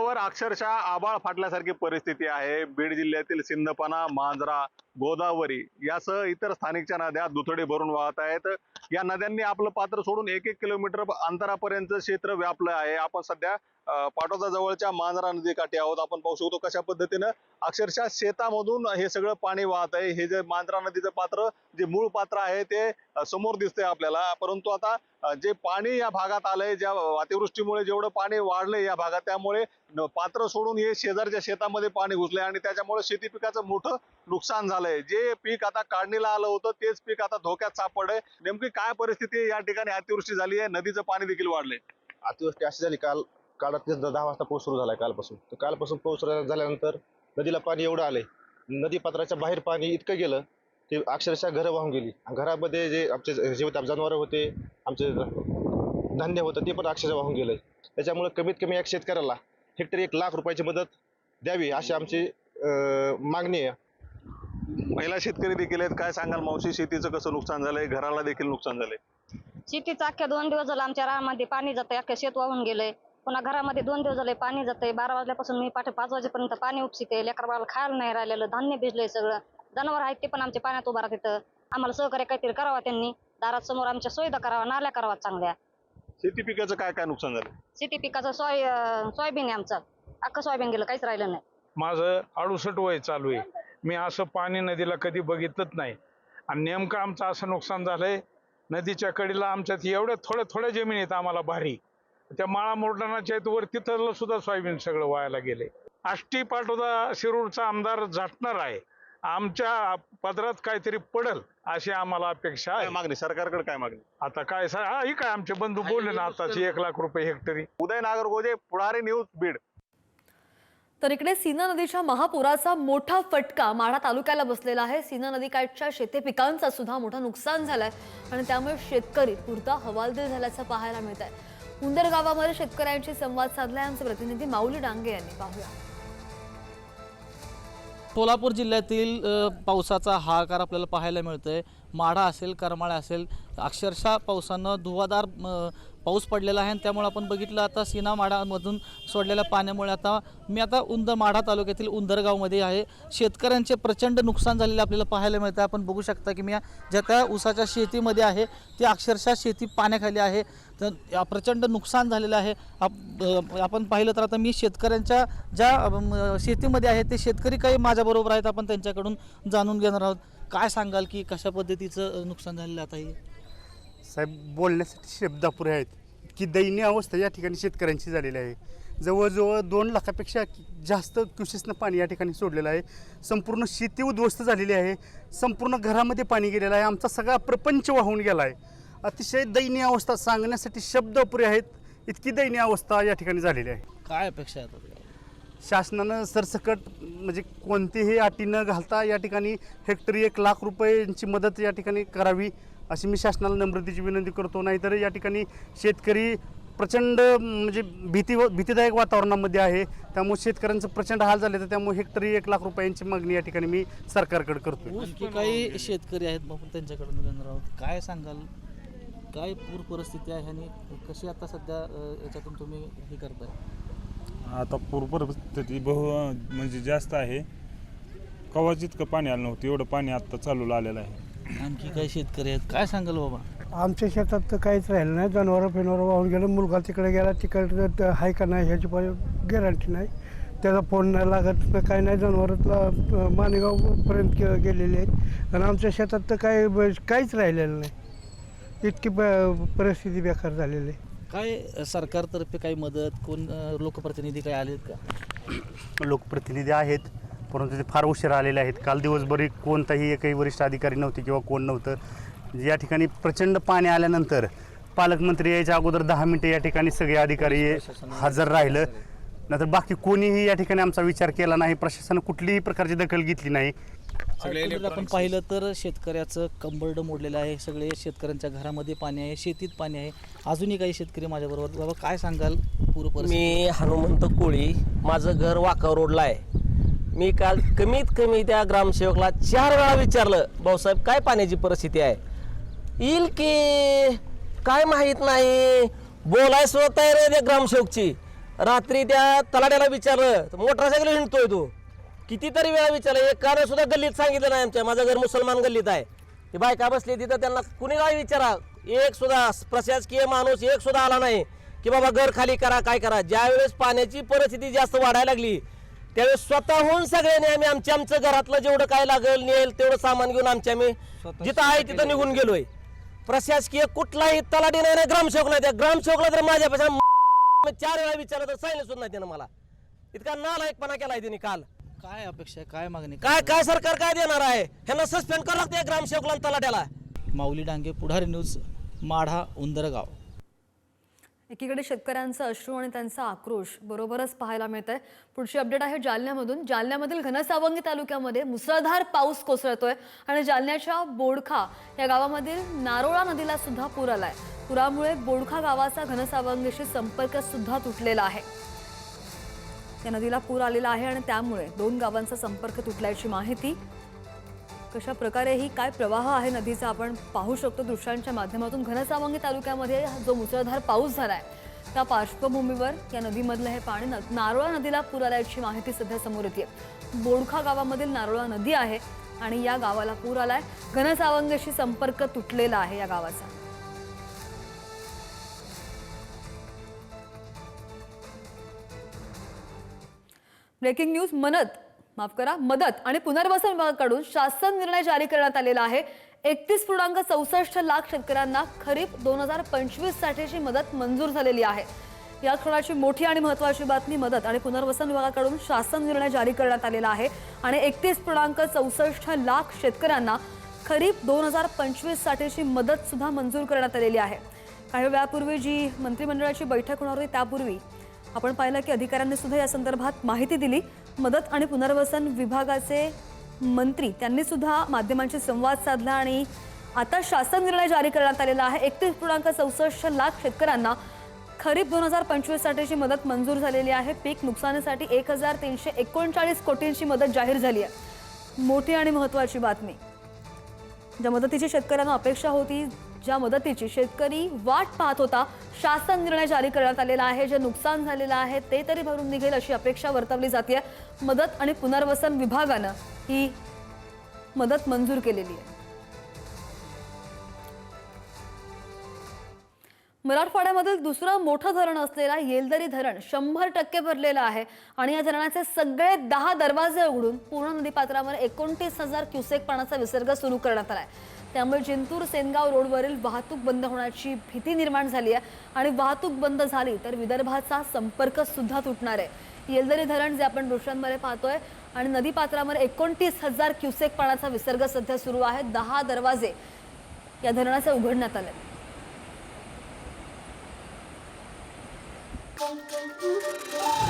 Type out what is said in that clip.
रस्त्यावर अक्षरशः आबाळ फाटल्यासारखी परिस्थिती आहे. बीड जिल्ह्यातील सिंदपाना मांजरा गोदावरी यासह इतर स्थानिकच्या नद्या दुथडी भरून वाहत आहेत. या नद्यांनी आपलं पात्र सोडून एक एक किलोमीटर अंतरापर्यंत क्षेत्र व्यापलं आहे. आपण सध्या पाटोदा जवळच्या मांजरा नदीकाठी आहोत. आपण पाहू शकतो कशा पद्धतीनं अक्षरशः शेतामधून हे सगळं पाणी वाहत आहे. हे जे मांजरा नदीचं पात्र जे मूळ पात्र आहे ते समोर दिसतंय आपल्याला. परंतु आता जे पाणी या भागात आलंय ज्या अतिवृष्टीमुळे जेवढं पाणी वाढलंय या भागात त्यामुळे पात्र सोडून हे शेजारच्या शेतामध्ये पाणी घुसलंय आणि त्याच्यामुळे शेती पिकाचं मोठं नुकसान झालं. झालंय जे पीक आता काढणीला आलं होतं तेच पीक आता धोक्यात सापडलंय. नेमकी काय परिस्थिती या ठिकाणी अतिवृष्टी झाली आहे. नदीचं पाणी देखील वाढलंय. अतिवृष्टी अशी झाली काल काळात दहा वाजता पाऊस सुरू झालाय कालपासून. तर कालपासून पाऊस झाल्यानंतर नदीला पाणी एवढं आलंय. नदी पात्राच्या बाहेर पाणी इतकं गेलं की अक्षरशः घरं वाहून गेली. घरामध्ये जे आमचे जे होते जनावरं होते आमचे धान्य होतं ते पण अक्षरशः वाहून गेलंय त्याच्यामुळे कमीत कमी एक शेतकऱ्याला हेक्टरी एक लाख रुपयाची मदत द्यावी अशी आमची मागणी आहे. महिला शेतकरी देखील आहेत. काय सांगाल मावशी? शेतीचं कसं नुकसान झालंय? घराला देखील नुकसान झालंय. शेतीचं अख्ख्या दोन दिवस झालं आमच्या रानामध्ये पाणी जातंय. अख्ख्या शेत वाहून गेलंय. पुन्हा घरामध्ये दोन दिवस झाले पाणी जातंय. बारा वाजल्यापासून मी पाठे पाच वाजेपर्यंत पाणी उपसिते लेकर बाळाला खायला नाही राहिलेलं. धान्य भिजलंय सगळं. जनावर आहेत ते पण आमच्या पाण्यात उभा राहत तिथं आम्हाला सहकार्य काहीतरी करावा त्यांनी. दारात समोर आमच्या सुविधा करावा नाल्या करावा चांगल्या. शेती पिकाचं काय काय नुकसान झालं? शेती पिकाचं सोय सोयाबीन आहे आमचं. अख्खं सोयाबीन गेलं काहीच राहिलं नाही. माझं अडुसष्ट वय चालू आहे. मी असं पाणी नदीला कधी बघितलंच नाही. आणि नेमकं आमचं असं नुकसान झालंय नदीच्या कडेला आमच्यात एवढ्या थोड्या थोड्या जमिनीत आम्हाला भारी. त्या माळा मोरडाणाच्या आहेत वर तिथलं सुद्धा सोयाबीन सगळं वायाला गेले आष्टी पाटोदा शिरूरचा आमदार झटणार आहे. आमच्या पदरात काहीतरी पडल अशी आम्हाला अपेक्षा आहे. मागणी? सरकारकडे काय मागणी? आता काय सा- हा ही काय आमचे बंधू बोलले ना आताची एक लाख रुपये हेक्टरी. उदय नागरगोजे पुढारी न्यूज बीड. तर इकडे सीना नदीच्या महापुराचा मोठा फटका माढा तालुक्याला बसलेला आहे. सीना नदीकाठच्या शेती पिकांचा सुद्धा मोठं नुकसान झालंय आणि त्यामुळे शेतकरी पुरता हवालदिल झाल्याचं पाहायला मिळत आहे उंदर गावामध्ये शेतकऱ्यांशी संवाद साधलाय. आमचे प्रतिनिधी माऊली डांगे यांनी पाहूया. सोलापूर जिल्ह्यातील पावसाचा हाहाकार आपल्याला पाहायला मिळतोय. माढा असेल करमाळा असेल अक्षरशः पावसानं धुवाधार पाऊस पडलेला आहे आणि त्यामुळे आपण बघितलं आता सीना माडामधून सोडलेल्या पाण्यामुळे आता मी आता उंद माढा तालुक्यातील उंदरगावमध्ये आहे. शेतकऱ्यांचे प्रचंड नुकसान झालेले आपल्याला पाहायला मिळतं आपण बघू शकता की मी या- ज्या त्या ऊसाच्या शेतीमध्ये आहे ती अक्षरशः शेती पाण्याखाली आहे. तर प्रचंड नुकसान झालेलं आहे. आप- आपण पाहिलं तर आता मी शेतकऱ्यांच्या ज्या शेतीमध्ये आहे ते शेतकरी काही माझ्याबरोबर आहेत. आपण त्यांच्याकडून जाणून घेणार आहोत. काय सांगाल की कशा पद्धतीचं नुकसान झालेलं आता हे? साहेब बोलण्यासाठी शब्दापुरे आहेत. की दयनीय अवस्था या ठिकाणी शेतकऱ्यांची झालेली आहे. जवळजवळ दोन लाखापेक्षा जास्त क्युसेसनं पाणी या ठिकाणी सोडलेलं आहे. संपूर्ण शेती उद्ध्वस्त झालेली आहे. संपूर्ण घरामध्ये पाणी गेलेलं आहे. आमचा सगळा प्रपंच वाहून गेला आहे. अतिशय दयनीय अवस्था सांगण्यासाठी शब्द अपुरे आहेत. इतकी दयनीय अवस्था या ठिकाणी झालेली आहे. काय अपेक्षा आहे शासनानं सरसकट म्हणजे कोणतीही अटी न घालता या ठिकाणी हेक्टरी एक लाख रुपयांची मदत या ठिकाणी करावी अशी मी शासनाला नम्रतेची विनंती करतो. नाहीतर या ठिकाणी शेतकरी प्रचंड म्हणजे भीती भीतीदायक वातावरणामध्ये आहे. त्यामुळे शेतकऱ्यांचं प्रचंड हाल झाले तर त्यामुळे हेक्टरी एक लाख रुपयांची मागणी या ठिकाणी मी सरकारकडे करतो काही शेतकरी आहेत बाबा त्यांच्याकडून काय सांगाल? काय पूर परिस्थिती आहे आणि कशी आता सध्या याच्यातून तुम्ही हे करताय? आता पूर परिस्थिती बहु म्हणजे जास्त आहे. कवा जितकं पाणी आलं नव्हतं एवढं पाणी आत्ता चालू आलेलं आहे. आणखी काही शेतकरी आहेत? काय सांगाल बाबा? आमच्या शेतात तर काहीच राहिलं नाही. जनावरं फिनवरं वाहून गेलं. मुलगा तिकडे गेला तिकडे त- आहे का नाही ह्याची पण गॅरंटी नाही. त्याचा फोन नाही लागत न काही नाही. जनावरं माणेगावपर्यंत गे- गेलेले आहेत आणि आमच्या शेतात तर काही ब- काहीच राहिलेलं नाही. इतकी प- परिस्थिती बेकार झालेली आहे. काय सरकारतर्फे काही मदत कोण अ, लोकप्रतिनिधी काही आलेत का? लोकप्रतिनिधी आहेत परंतु ते फार उशीर आलेले आहेत. काल दिवसभर कोणताही एकही वरिष्ठ अधिकारी नव्हते किंवा कोण नव्हतं. या ठिकाणी प्रचंड पाणी आल्यानंतर पालकमंत्री यायच्या अगोदर दहा मिनिटं या ठिकाणी सगळे अधिकारी हजर राहिलं. नंतर बाकी कोणीही या ठिकाणी आमचा विचार केला नाही प्रशासनानं कुठलीही प्रकारची दखल घेतली नाही. एकंदरीत आपण पाहिलं तर शेतकऱ्याचं कंबरड मोडलेलं आहे सगळे शेतकऱ्यांच्या घरामध्ये पाणी आहे शेतीत पाणी आहे. अजूनही काही शेतकरी माझ्याबरोबर बाबा काय सांगाल पूर परिस्थिती? मी हनुमंत कोळी माझं घर वाका रोडला आहे. मी काल कमीत कमी त्या ग्रामसेवकला चार वेळा विचारलं भाऊसाहेब काय पाण्याची परिस्थिती आहे? येईल की काय माहीत नाही. बोलाय सुद्धा तयार आहे त्या ग्रामसेवकची. रात्री त्या तलाड्याला विचारलं तर मोटरसायकल हिंडतोय तो. कितीतरी वेळा विचारलं एक कारण सुद्धा गल्लीत सांगितलं नाही आमच्या. माझं घर मुसलमान गल्लीत आहे. ती बायका बसली तिथं त्यांना कुणी नाही विचारा. एक सुद्धा प्रशासकीय माणूस एक सुद्धा आला नाही की बाबा घर खाली करा काय करा. ज्यावेळेस पाण्याची परिस्थिती जास्त वाढायला लागली त्यावेळेस स्वतःहून सगळ्यांनी आम्ही आमच्या आमचं घरातलं जेवढं काय लागेल नेल तेवढं सामान घेऊन आमच्या आम्ही जिथं आहे तिथं निघून गेलोय. प्रशासकीय कुठलाही तलाठी नाही ग्रामसेवक नाही त्या. ग्रामसेवकला तर माझ्यापेक्षा चार वेळा विचारलं तर सांगितलं सुद्धा नाही त्यानं मला. इतका नालायकपणा केलाय त्यांनी काल. काय अपेक्षा आहे? काय मागणी? काय काय सरकार काय देणार आहे? ह्यांना सस्पेंड करावं लागतं ग्रामसेवकला आणि तलाट्याला. माऊली डांगे पुढारी न्यूज माढा उंदरगाव. एकीकडे शेतकऱ्यांचं अश्रू आणि त्यांचा आक्रोश बरोबरच पाहायला मिळत आहे पुढची अपडेट आहे जालन्यामधून. जालन्यामधील घनसावंगी तालुक्यामध्ये मुसळधार पाऊस कोसळतोय आणि जालन्याच्या बोडखा या गावामधील नारोळा नदीला सुद्धा पूर आलाय. पुरामुळे बोडखा गावाचा घनसावंगीशी संपर्क सुद्धा तुटलेला आहे. या नदीला पूर आलेला आहे आणि त्यामुळे दोन गावांचा संपर्क तुटल्याची माहिती. कशा प्रकारे ही काय प्रवाह आहे नदीचा आपण पाहू शकतो दृश्यांच्या माध्यमातून. घनसावंगी तालुक्यामध्ये जो मुसळधार पाऊस झाला आहे त्या पार्श्वभूमीवर या नदीमधलं हे पाणी न- नारोळा नदीला पूर आल्याची माहिती सध्या समोर येते बोडखा गावामधील नारोळा नदी आहे आणि या गावाला पूर आलाय. घनसावंगेशी संपर्क तुटलेला आहे या गावाचा. ब्रेकिंग न्यूज मनत. माफ करा मदत आणि पुनर्वसन विभागाकडून शासन निर्णय जारी करण्यात आलेला आहे. एकतीस पूर्णांक चौसष्ट लाख शेतकऱ्यांना खरीप दोन हजार पंचवीस साठीची मदत मंजूर झालेली आहे. या क्षणाची मोठी आणि महत्वाची बातमी मदत आणि पुनर्वसन विभागाकडून शासन निर्णय जारी करण्यात आलेला आहे आणि एकतीस पूर्णांक चौसष्ट लाख शेतकऱ्यांना खरीप दोन हजार पंचवीस साठीची मदत सुद्धा मंजूर करण्यात आलेली आहे. काही वेळापूर्वी जी मंत्रिमंडळाची बैठक होणार होती त्यापूर्वी आपण पाहिलं की अधिकाऱ्यांनी सुद्धा या संदर्भात माहिती दिली. मदत आणि पुनर्वसन विभागाचे मंत्री त्यांनी सुद्धा माध्यमांशी संवाद साधला आणि आता शासन निर्णय जारी करण्यात आलेला आहे. एकतीस पूर्णांक चौसष्ट लाख शेतकऱ्यांना खरीप दोन हजार पंचवीस साठीची मदत मंजूर झालेली आहे. पीक नुकसानीसाठी एक हजार तीनशे एकोणचाळीस कोटींची मदत जाहीर झाली आहे. मोठी आणि महत्त्वाची बातमी. ज्या मदतीची शेतकऱ्यांना अपेक्षा होती ज्या मदतीची शेतकरी वाट पाहत होता शासन निर्णय जारी करण्यात आलेला आहे जे नुकसान झालेलं आहे ते तरी भरून निघेल अशी अपेक्षा वर्तवली जाते मदत आणि पुनर्वसन विभागानं ही मदत मंजूर केलेली आहे. मराठवाड्यामधील दुसरं मोठं धरण असलेला येलदरी धरण शंभर टक्के भरलेलं आहे. आणि या धरणाचे सगळे दहा दरवाजे उघडून पूर्ण नदीपात्रावर एकोणतीस हजार क्युसेक पाण्याचा विसर्ग सुरू करण्यात आला आहे त्यामुळे जिंतूर सेनगाव रोडवरील वाहतूक बंद होण्याची भीती निर्माण झाली आहे. आणि वाहतूक बंद झाली तर विदर्भाचा संपर्क सुद्धा तुटणार आहे. येलदरी धरण जे आपण दृश्यांमध्ये पाहतोय आणि नदीपात्रावर एकोणतीस हजार क्युसेक पाण्याचा विसर्ग सध्या सुरू आहे. दहा दरवाजे या धरणाचे उघडण्यात आले Thank you.